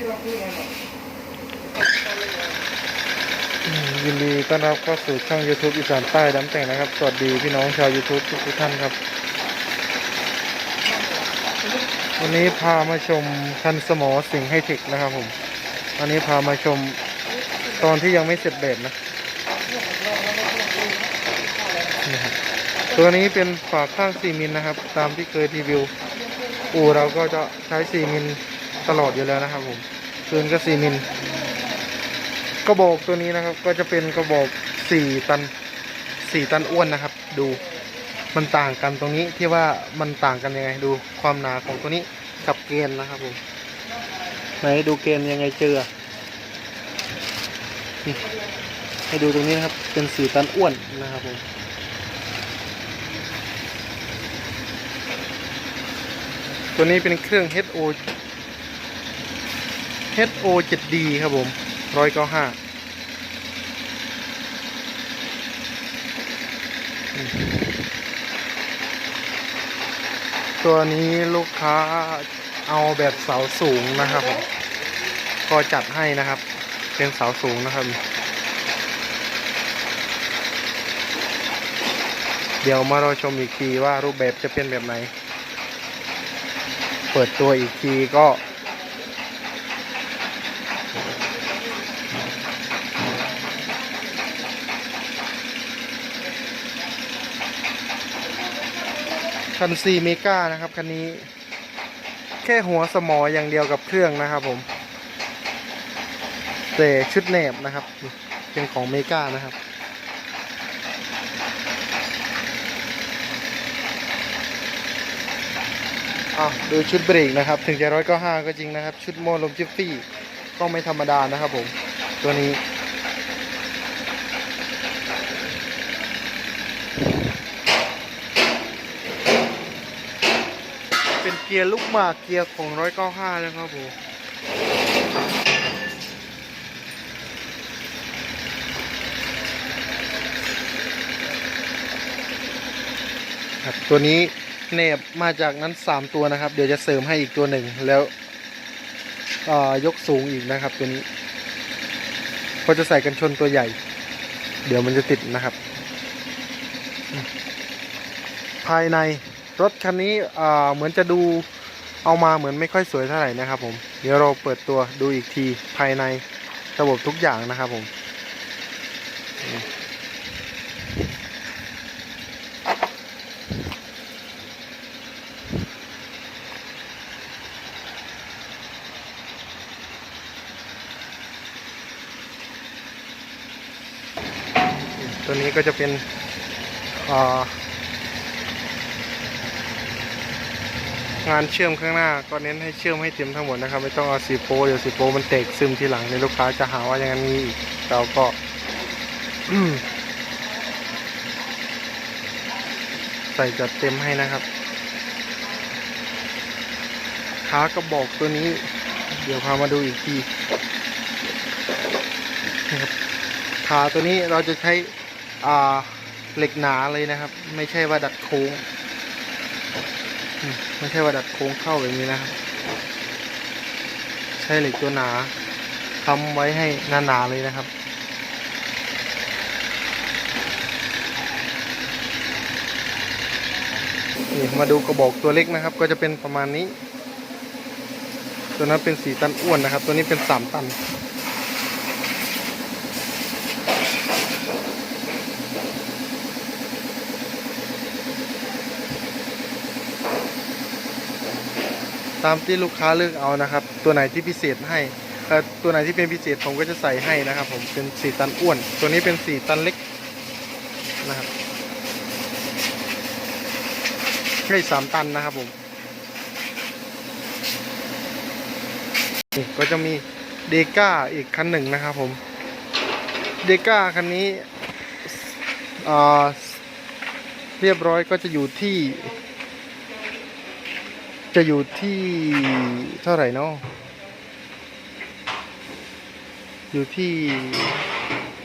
ยินดีต้อนรับเข้าสู่ช่อง YouTube อีสานใต้ดำแต่งนะครับ สวัสดีพี่น้องชาว YouTube ทุกทุกๆท่านครับ วันนี้พามาชมคันสมอสิงให้เทคนะครับผมวันนี้พามาชมตอนที่ยังไม่เสร็จแบบนะตัวนี้เป็นฝาข้าง 4 มิลนะครับ ตามที่เคยรีวิว อู่เราก็จะใช้ 4 มิล ตลอดอยู่แล้วนะครับผมคืนก็4มิลกระบอกตัวนี้นะครับ ก็จะเป็นกระบอก4ตัน4ตันอ้วนนะครับ ดูมันต่างกันตรงนี้ที่ว่ามันต่างกันยังไง ดูความหนาของตัวนี้กับเกณฑ์นะครับผมไหนดูเกณฑ์ยังไงเจอให้ดูตรงนี้นะครับ เป็น4ตันอ้วนนะครับผมตัวนี้เป็นเครื่อง HO HO 7D ครับผมร้อยเก้าห้าตัวนี้ลูกค้าเอาแบบเสาสูงนะครับผมก็จัดให้นะครับ เป็นเสาสูงนะครับ เดี๋ยวมารอชมอีกทีว่ารูปแบบจะเป็นแบบไหน เปิดตัวอีกทีก็ คันซีเมกานะครับคันนี้ แค่หัวสมออย่างเดียวกับเครื่องนะครับผม แต่ชุดแหนบนะครับ เป็นของเมกานะครับอะดูชุดเบรกนะครับ ถึงจะร้อยก็ห้าก็จริงนะครับ ชุดโมลมจิฟฟี่ก็ไม่ธรรมดานะครับผม ตัวนี้ เป็นเกียร์ลูกหมากเกียร์ของร้อยเก้าห้าแล้วครับผมครับตัวนี้เนบมาจากนั้นสามตัวนะครับ เดี๋ยวจะเสริมให้อีกตัวหนึ่งแล้วยกสูงอีกนะครับตัวนี้ก็จะใส่กันชนตัวใหญ่ เดี๋ยวมันจะติดนะครับ ภายใน รถคันนี้เหมือนจะดูเอามาเหมือนไม่ค่อยสวยเท่าไหร่นะครับผม เดี๋ยวเราเปิดตัวดูอีกทีภายในระบบทุกอย่างนะครับผมอืมตัวนี้ก็จะเป็นอ่า งานเชื่อมข้างหน้าก็เน้นให้เชื่อมให้เต็มทั้งหมดนะครับ ไม่ต้องเอาสีโปเดี๋ยวสีโปมันแตกซึมทีหลังในลูกค้าจะหาว่าอย่างนั้นนี้อีกเราก็ใส่จัดเต็มให้นะครับขากระบอกตัวนี้ เดี๋ยวพามาดูอีกทีนะครับขาตัวนี้เราจะใช้เหล็กหนาเลยนะครับ ไม่ใช่ว่าดัดโค้ง ไม่ใช่ว่าดัดโค้งเข้าแบบนี้นะครับใช้เหล็กตัวหนาทำไว้ให้หนาๆเลยนะครับนี่มาดูกระบอกตัวเล็กนะครับ ก็จะเป็นประมาณนี้ ตัวนั้นเป็นสีตันอ้วนนะครับ ตัวนี้เป็นสามตัน ตามที่ลูกค้าเลือกเอานะครับ ตัวไหนที่พิเศษให้ตัวไหนที่เป็นพิเศษผมก็จะใส่ให้นะครับ ผมเป็นสี่ตันอ้วน ตัวนี้เป็นสี่ตันเล็กนะครับไม่สามตันนะครับผมนี่ก็จะมีเดก้าอีกคันหนึ่งนะครับผมเดก้าคันนี้เรียบร้อยก็จะอยู่ที่ จะอยู่ที่เท่าไหร่เนาะอยู่ที่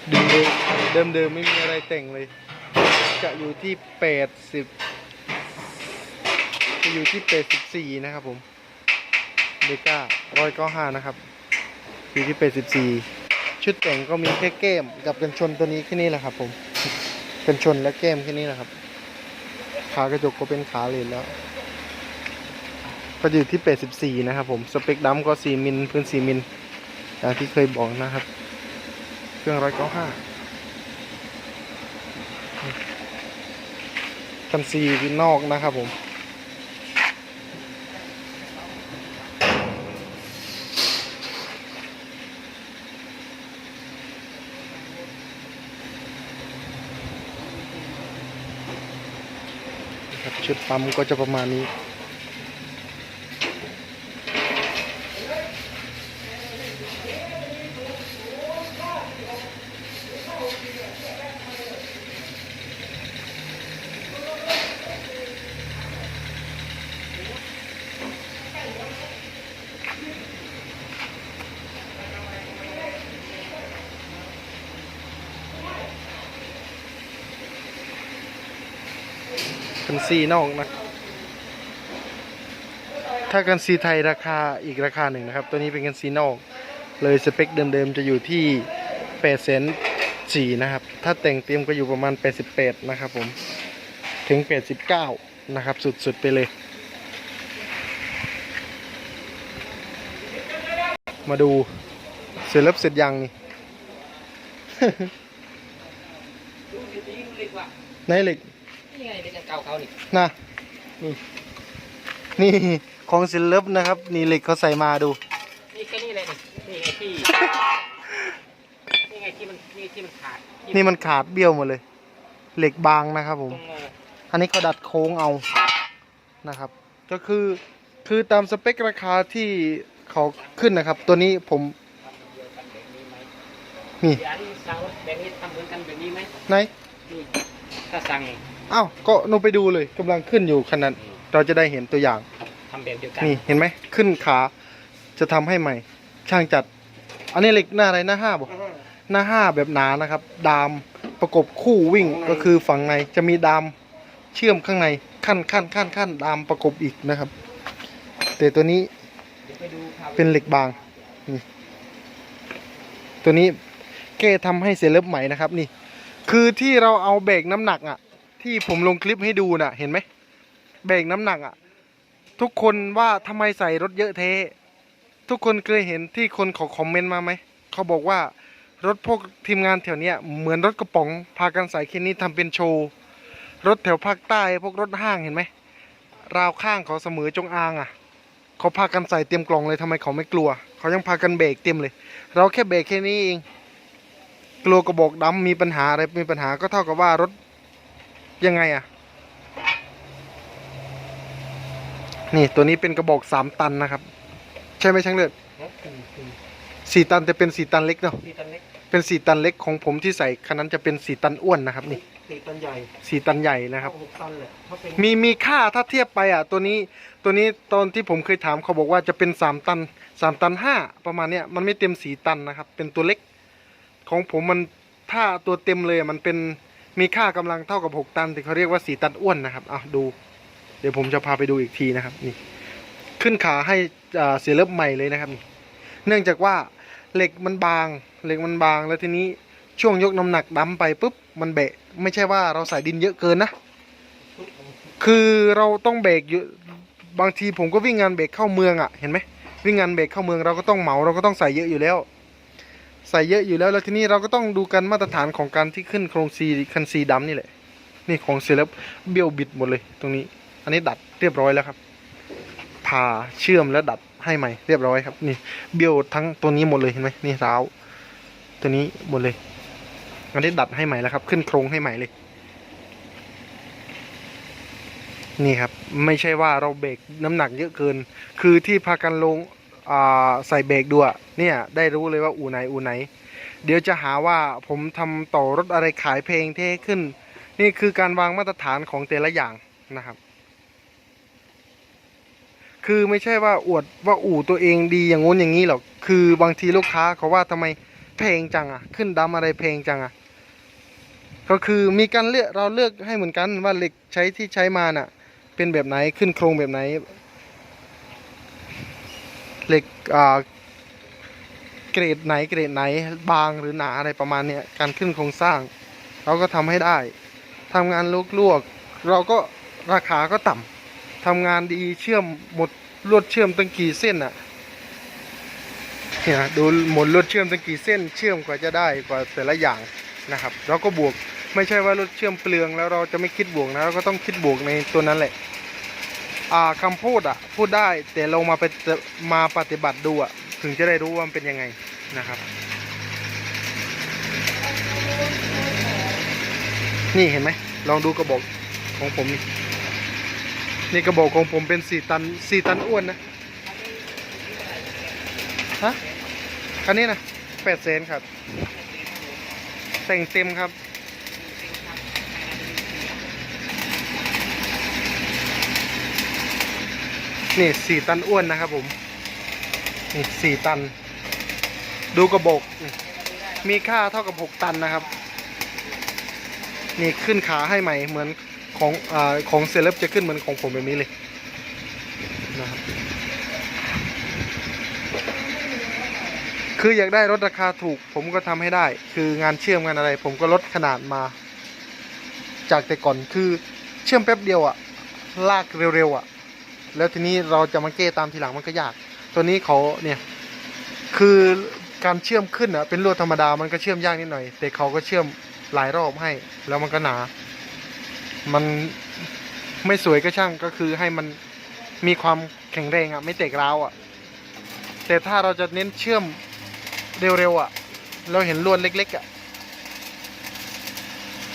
เดิมเดิมเดิมไม่มีอะไรแต่งเลย จะอยู่ที่แปดสิบจะอยู่ที่แปดสิบสี่นะครับผมเดก้าร้อยเก้าห้านะครับ อยู่ที่เป็ดสิบสี่ชุดแต่งก็มีแค่แก้มกับกันชนตัวนี้แค่นี้แหละครับ ผมกันชนและแก้มแค่นี้แหละครับ ขากระจกก็เป็นขาเลนแล้ว ก็อยู่ที่เป็ดสิบสี่นะครับผมสเปคดัมก็สี่มิลพื้นสี่มิลอย่างที่เคยบอกนะครับ เครื่องร้อยเก้าห้ากันซีนอกนะครับผมชุดปั๊มก็จะประมาณนี้ นซีนอกนะ ถ้ากันซีไทยราคาอีกราคาหนึ่งนะครับ ตัวนี้เป็นกันซีนอก เลยสเปคเดิมๆจะอยู่ที่8เซนสี่นะครับ ถ้าแต่งเต็มก็อยู่ประมาณ88นะครับผม ถึง89นะครับ สุดๆไปเลย มาดูเสร็จแล้วเสร็จยังนี่ในเหล็ก ไงเล็กเก่าเขานี่นะนี่นี่ของศิลป์นะครับ นี่เหล็กเขาใส่มาดู นี่แค่นี้เลยนี่นี่ไงที่ นี่ไงที่มันนี่ที่มันขาดที่นี่มันขาดเบี้ยวหมดเลย เหล็กบางนะครับผม ตรงงออันนี้เขาดัดโค้งเอานะครับ ก็คือคือตามสเปคราคาที่เขาขึ้นนะครับ ตัวนี้ผมทำเดียวกันแบบนี้ไหมนี่เดี๋ยวอันนี้สั่งรถแบบนี้ทำเหมือนกันแบบนี้ไหมไหน นี่ถ้าสั่ง อ้าวก็หนูไปดูเลยกำลังขึ้นอยู่ขนาดเราจะได้เห็นตัวอย่าง ทำแบบเดียวกันนี่เห็นไหมขึ้นขาจะทำให้ใหม่ ช่างจัด อันนี้เหล็กหน้าอะไรหน้าห้าบอกหน้าห้าแบบหนานะครับ ดามประกบคู่วิ่งก็คือฝั่งในจะมีดามเชื่อมข้างในขั้นขั้นขั้นขั้นดามประกบอีกนะครับ แต่ตัวนี้เดี๋ยวไปดูภาพเป็นเหล็กบางนี่ตัวนี้แก้ทำให้เสียเล็บใหม่นะครับ นี่ คือที่เราเอาเบรกน้ำหนักอะ ที่ผมลงคลิปให้ดูน่ะ เห็นไหมเบกน้ำหนักอะ ทุกคนว่าทำไมใส่รถเยอะเท ทุกคนเคยเห็นที่คนขอคอมเมนต์มาไหม เขาบอกว่ารถพวกทีมงานแถวเนี้ยเหมือนรถกระป๋องพากันใส่แค่นี้ทำเป็นโชว์ รถแถวภาคใต้พวกรถห้างเห็นไหมราวข้างเขาเสมอจงอางอะเขาพากันใส่เตรียมกล่องเลยทำไมเขาไม่กลัว เขายังพากันเบรกเต็มเลย เราแค่เบรกแค่นี้เอง กลัวกระบอกดำมีปัญหาอะไรมีปัญหาก็เท่ากับว่ารถ ยังไงอะนี่ตัวนี้เป็นกระบอกสามตันนะครับ ใช่ไหมช่างเลือดนะสี่สี่สี่ตันแต่เป็นสี่ตันเล็กเนาะสี่ตันเล็กเป็นสี่ตันเล็กของผมที่ใส่คันนั้นจะเป็นสี่ตันอ้วนนะครับ นี่สี่ตันใหญ่สี่ตันใหญ่นะครับหกตันเลยเพราะเป็นมีมีค่าถ้าเทียบไปอะ ตัวนี้ตัวนี้ตอนที่ผมเคยถามเขาบอกว่าจะเป็นสามตันสามตันห้าประมาณเนี้ยมันไม่เต็มสีตันนะครับ เป็นตัวเล็ก ของผมมันถ้าตัวเต็มเลยอะมันเป็น มีค่ากำลังเท่ากับหกตันที่เขาเรียกว่าสีตันอ้วนนะครับอะดู เดี๋ยวผมจะพาไปดูอีกทีนะครับนี่ขึ้นขาให้เสียเล็บใหม่เลยนะครับนี่เนื่องจากว่าเหล็กมันบาง เหล็กมันบางแล้วทีนี้ช่วงยกน้ำหนักดั้มไปปุ๊บมันเบะ ไม่ใช่ว่าเราใส่ดินเยอะเกินนะ คือเราต้องเบรกอยู่บางทีผมก็วิ่งงานเบรกเข้าเมืองอะเห็นไหมวิ่งงานเบรกเข้าเมืองเราก็ต้องเหมาเราก็ต้องใส่เยอะอยู่แล้ว ใส่เยอะอยู่แล้วแล้วทีนี้เราก็ต้องดูกันมาตรฐานของการที่ขึ้นโครงซีคันซีดำนี่แหละ นี่ของเซเลบเบี้ยวบิดหมดเลย ตรงนี้ อันนี้ดัดเรียบร้อยแล้วครับผ่าเชื่อมแล้วดัดให้ใหม่เรียบร้อยครับนี่เบี้ยวทั้งตัวนี้หมดเลยเห็นไหมนี่ร้าวตัวนี้หมดเลย อันนี้ดัดให้ใหม่แล้วครับ ขึ้นโครงให้ใหม่เลย นี่ครับ ไม่ใช่ว่าเราเบรกน้ำหนักเยอะเกิน คือที่พากันลง ใส่เบรกดูอะเนี่ยได้รู้เลยว่าอูไหนอูไหน เดี๋ยวจะหาว่าผมทำต่อรถอะไรขายเพลงเท่ขึ้น นี่คือการวางมาตรฐานของแต่ละอย่างนะครับ คือไม่ใช่ว่าอวดว่าอู่ตัวเองดีอย่างงู้นอย่างนี้หรอกคือบางทีลูกค้าเขาว่าทำไมเพลงจังอะขึ้นดำอะไรเพลงจังอะก็คือมีการเลือกเราเลือกให้เหมือนกันว่าเหล็กใช้ที่ใช้มาน่ะ เป็นแบบไหนขึ้นโครงแบบไหน เหล็กอ่าเกรดไหนเกรดไหนบางหรือหนาอะไรประมาณเนี้ยการขึ้นโครงสร้าง เราก็ทำให้ได้ทำงานลวกๆเราก็ราคาก็ต่ำทำงานดีเชื่อมหมดลวดเชื่อมตั้งกี่เส้นอะเนี่ยดูหมดลวดเชื่อมตั้งกี่เส้นเชื่อมกว่าจะได้กว่าแต่ละอย่างนะครับ เราก็บวกไม่ใช่ว่าลวดเชื่อมเปลืองแล้วเราจะไม่คิดบวกนะเราก็ต้องคิดบวกในตัวนั้นแหละ คำพูดอะพูดได้แต่ลงมาไปมาปฏิบัติดูอะถึงจะได้รู้ว่ามันเป็นยังไงนะครับ นี่เห็นไหมลองดูกระบอกของผมนี่นี่กระบอกของผมเป็นสี่ตันสี่ตันอ้วนนะฮะคันนี้นะแปดเซนครับแต่งเต็มครับ นี่สี่ตันอ้วนนะครับผม นี่สี่ตัน ดูกระบอกมีค่าเท่ากับหกตันนะครับ นี่ขึ้นขาให้ใหม่เหมือนของอของเซเลบจะขึ้นเหมือนของผมแบบนี้เลยนะครับคืออยากได้รถราคาถูก ผมก็ทำให้ได้ คืองานเชื่อมงานอะไร ผมก็ลดขนาดมา จากแต่ก่อนคือเชื่อมแป๊บเดียวอะลากเร็วๆอะ แล้วทีนี้เราจะมาเก้ตามทีหลังมันก็ยาก ตัวนี้เขาเนี่ยคือการเชื่อมขึ้นอะเป็นลวดธรรมดามันก็เชื่อมยากนิดหน่อย แต่เขาก็เชื่อมหลายรอบให้ แล้วมันก็หนา มันไม่สวยก็ช่างก็คือให้มันมีความแข็งแรงอะไม่เตกร้าวอะแต่ถ้าเราจะเน้นเชื่อมเร็วๆอะเราเห็นลวดเล็ก ๆอะ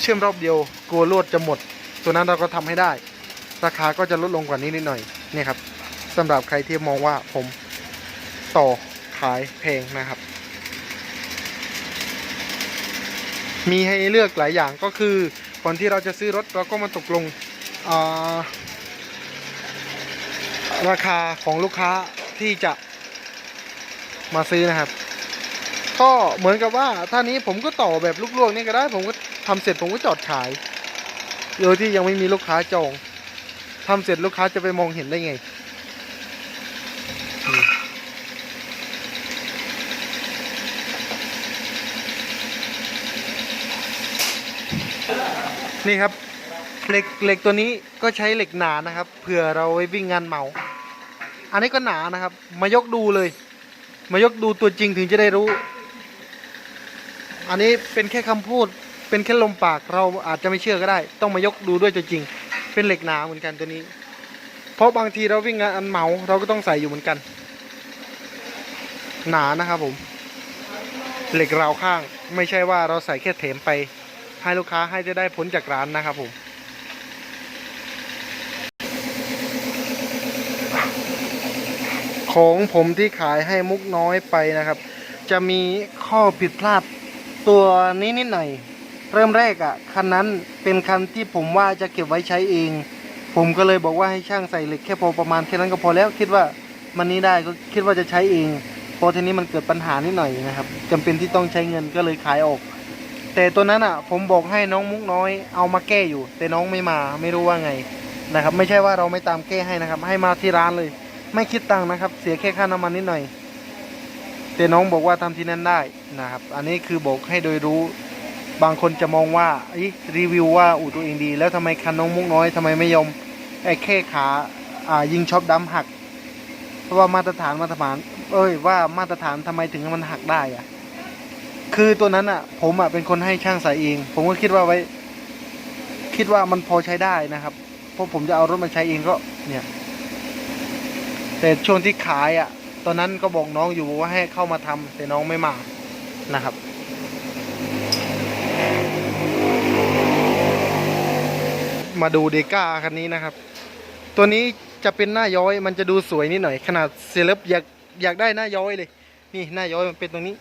เชื่อมรอบเดียวกลัวลวดจะหมด ตัวนั้นเราก็ทำให้ได้ ราคาก็จะลดลงกว่านี้นิดหน่อยเนี่ยครับสำหรับใครที่มองว่าผมต่อขายแพงนะครับ มีให้เลือกหลายอย่างก็คือก่อนที่เราจะซื้อรถเราก็มาตกลงาราคาของลูกค้าที่จะมาซื้อนะครับ ก็เหมือนกับว่าท่านี้ผมก็ต่อแบบลูกๆนี่ก็ได้ ผมก็ทำเสร็จผมก็จอดขายโดยที่ยังไม่มีลูกค้าจอง ทำเสร็จลูกค้าจะไปมองเห็นได้ไง นี่ครับเหล็กเหล็กตัวนี้ก็ใช้เหล็กหนานะครับเผื่อเราไว้วิ่งงานเหมา อันนี้ก็หนานะครับ มายกดูเลย มายกดูตัวจริงถึงจะได้รู้ อันนี้เป็นแค่คำพูดเป็นแค่ลมปากเราอาจจะไม่เชื่อก็ได้ ต้องมายกดูด้วยตัวจริง เป็นเหล็กหนาเหมือนกันตัวนี้ เพราะบางทีเราวิ่งงานอันเมาเราก็ต้องใส่อยู่เหมือนกัน หนานะครับผม เหล็กราวข้าง ไม่ใช่ว่าเราใส่แค่เถมไปให้ลูกค้าให้จะได้ผลจากร้านนะครับผมของผมที่ขายให้มุกน้อยไปนะครับ จะมีข้อผิดพลาดตัวนี้นิดหน่อย เริ่มแรกอะ่ะคันนั้นเป็นคันที่ผมว่าจะเก็บไว้ใช้เอง ผมก็เลยบอกว่าให้ช่างใส่เหล็กแค่พอประมาณแค่นั้นก็พอแล้วคิดว่ามันนี้ได้ก็คิดว่าจะใช้เองพอทีนี้มันเกิดปัญหานิดหน่อยนะครับจำเป็นที่ต้องใช้เงินก็เลยขายออก แต่ตัวนั้นอะ ผมบอกให้น้องมุกน้อย เอามาแก้อยู่ แต่น้องไม่มาไม่รู้ว่าไงนะครับ ไม่ใช่ว่าเราไม่ตามแก้ให้นะครับ ให้มาที่ร้านเลย ไม่คิดตังค์นะครับ เสียแค่ค่าน้ำมันนิดหน่อยแต่น้องบอกว่าทำที่นั่นได้นะครับ อันนี้คือบอกให้โดยรู้ บางคนจะมองว่าอีรีวิวว่าอู่ตัวเองดี แล้วทำไมคันน้องมุกน้อยทำไมไม่ยอมไอ้แค่ขาอ่ายิงช็อปดำหัก เพราะว่ามาตรฐานมาตรฐาน เอ้ยว่ามาตรฐานทำไมถึงมันหักได้อะคือตัวนั้นอะ ผมอะเป็นคนให้ช่างใส่เอง ผมก็คิดว่าไว้ คิดว่ามันพอใช้ได้นะครับเพราะผมจะเอารถมาใช้เองก็ เนี่ย แต่ช่วงที่ขายอะ ตอนนั้นก็บอกน้องอยู่ว่าให้เข้ามาทำแต่น้องไม่มานะครับ มาดูเดก้าคันนี้นะครับ ตัวนี้จะเป็นหน้าย้อยมันจะดูสวยนิดหน่อย ขนาดเซเลบอยากอยากได้หน้าย้อยเลย นี่หน้าย้อยมันเป็นตรงนี้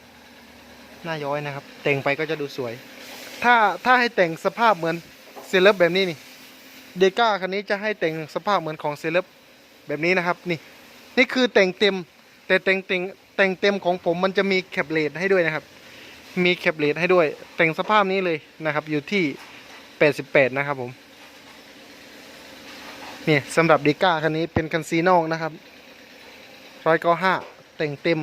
หน้าย้อยนะครับ แต่งไปก็จะดูสวย ถ้าถ้าให้แต่งสภาพเหมือนเซเลบแบบนี้นี่เดก้าคันนี้จะให้แต่งสภาพเหมือนของเซเลบแบบนี้นะครับ นี่ นี่คือแต่งเต็ม แต่แต่งเต็มแต่งเต็มของผมมันจะมีแคปเลทให้ด้วยนะครับ มีแคปเลทให้ด้วย แต่งสภาพนี้เลยนะครับ อยู่ที่ 88 นะครับผม เนี่ยสำหรับเดก้าคันนี้เป็นคันซีนอกนะครับร้อยเก้าห้าแต่งเต็ม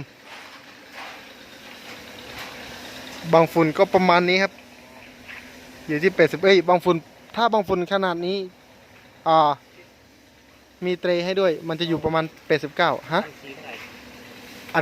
บางฝุ่นก็ประมาณนี้ครับ อยู่ที่แปดสิบเอ้ยบางฝุ่นถ้าบางฝุ่นขนาดนี้ อ่า มีเตรให้ด้วย มันจะอยู่ประมาณแปดสิบเก้าฮะ